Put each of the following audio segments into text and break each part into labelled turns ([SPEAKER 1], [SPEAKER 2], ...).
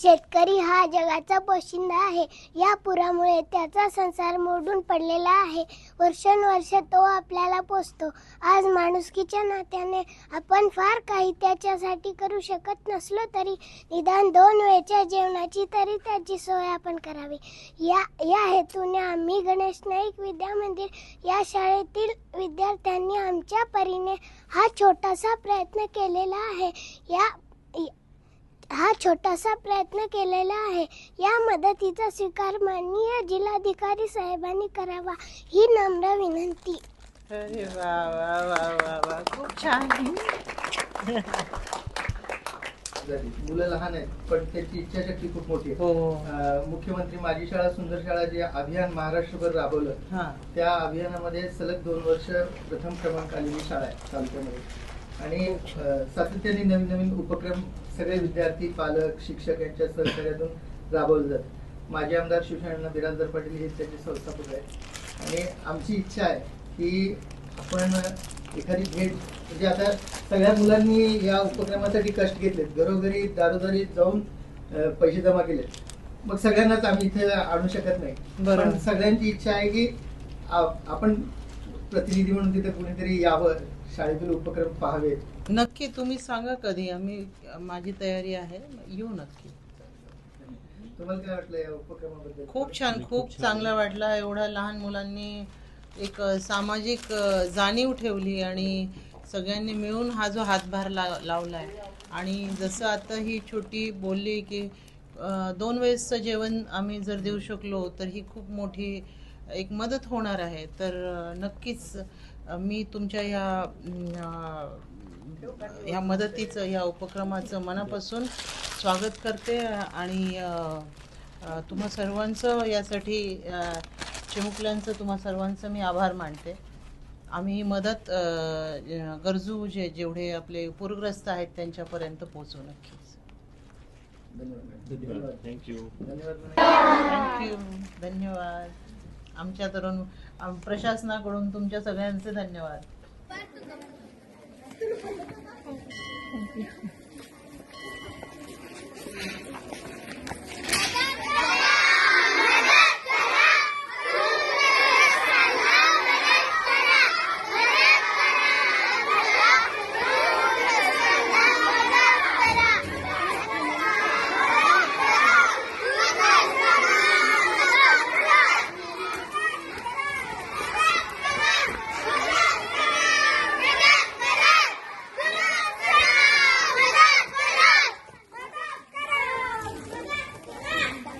[SPEAKER 1] शेतकरी हा जगाचा पोशिंदा आहे. या पुरामुळे त्याचा संसार मोडून पडलेला आहे. वर्षानुवर्ष तो आपल्याला पोचतो आज माणुसकीच्या नात्याने आपण फार काही त्याच्यासाठी करू शकत नसलो तरी निदान दोन वेळच्या जेवणाची तरी त्याची सोय आपण करावी. या या हेतूने आम्ही गणेश नाईक विद्या मंदिर या शाळेतील विद्यार्थ्यांनी आमच्या परीने हा छोटासा प्रयत्न केलेला आहे. या हा छोटासा प्रयत्न केलेला आहे. या मदतीचा स्वीकार माननीय जिल्हाधिकारी साहेबांनी करावा ही नम्र विनंती.
[SPEAKER 2] अरे वा वा वा वा वा खूप छान.
[SPEAKER 3] झाली. मुलं लहान आहेत पण त्याची इच्छाशक्ती खूप मोठी आहे.
[SPEAKER 2] हो.
[SPEAKER 3] अं, मुख्यमंत्री माझी शाळा सुंदर शाळा जे अभियान महाराष्ट्रभर राबवलं
[SPEAKER 2] हा.
[SPEAKER 3] त्या अभियानामध्ये सलग दोन वर्ष प्रथम क्रमांक आलेली शाळा आहे तालुक्यामध्ये. आणि अं, सातत्याने नवीन नवीन उपक्रम सगळे विद्यार्थी पालक शिक्षक यांच्या सहकार्यातून राबवले जातात माजी आमदार शिवसेना बिराजदार पाटील हे त्याचे संस्थापक आहेत. आणि आमची इच्छा आहे की आपण एखादी भेट म्हणजे आता सगळ्या मुलांनी या उपक्रमासाठी कष्ट घेतलेत. घरोघरी दारोदारी जाऊन पैसे जमा केलेत. मग सगळ्यांनाच आम्ही इथे आणू शकत नाही. पण सगळ्यांची इच्छा आहे की आपण प्रतिनिधी म्हणून तिथे कुणीतरी यावं. शाळेतील उपक्रम पाहावेत.
[SPEAKER 2] नक्की तुम्ही सांगा कधी. आम्ही माझी तयारी आहे. येऊ नक्की.
[SPEAKER 3] तुम्हाला काय वाटलं या उपक्रमाबद्दल?
[SPEAKER 2] खूप छान खूप चांगला वाटला. एवढ्या लहान मुलांनी एक सामाजिक जाणीव ठेवली आणि सगळ्यांनी मिळून हा जो हातभार ला लावलाय. आणि जसं आता ही छोटी बोलली की दोन वेळेसचं जेवण आम्ही जर देऊ शकलो तर ही खूप मोठी एक मदत होणार आहे तर नक्कीच मी तुमच्या अ, ह्या मदतीचं ह्या उपक्रमाचं मनापासून स्वागत करते आणि तुम्हा सर्वांचं यासाठी चिमुकल्यांचं तुम्हा सर्वांचं मी आभार मानते. आम्ही ही मदत गरजू जे जेवढे आपले पूरग्रस्त आहेत त्यांच्यापर्यंत पोहोचू नक्कीच.
[SPEAKER 3] धन्यवाद. धन्यवाद
[SPEAKER 4] थँक्यू
[SPEAKER 3] धन्यवाद.
[SPEAKER 2] थँक्यू धन्यवाद. आमच्या तरुण प्रशासनाकडून तुमच्या सगळ्यांचे धन्यवाद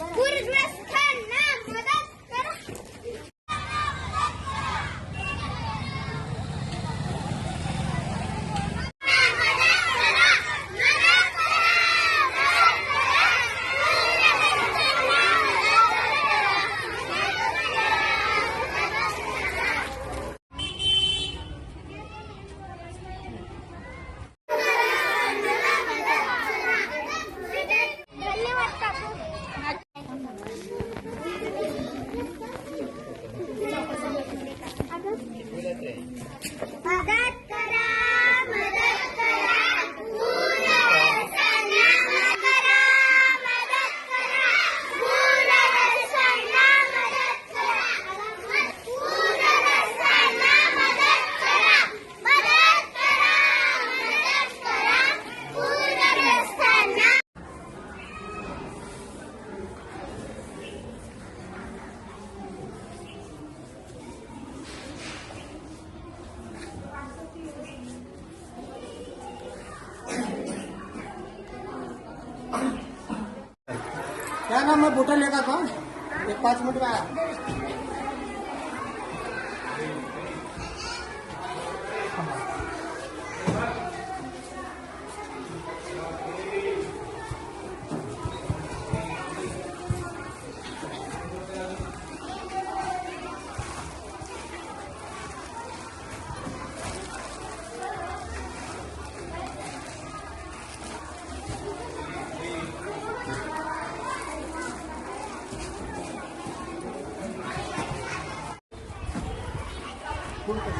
[SPEAKER 1] पूरग्रस्तांना मदत करा धन्यवाद काकू मदत करा मदत करा पूरग्रस्तांना मदत करा मदत करा पूरग्रस्तांना मदत करा पूरग्रस्तांना मदत करा मदत करा मदत करा पूरग्रस्तांना
[SPEAKER 5] काय नाम मग बोटल लेगा का एक पाच मिनिट काय disculpen.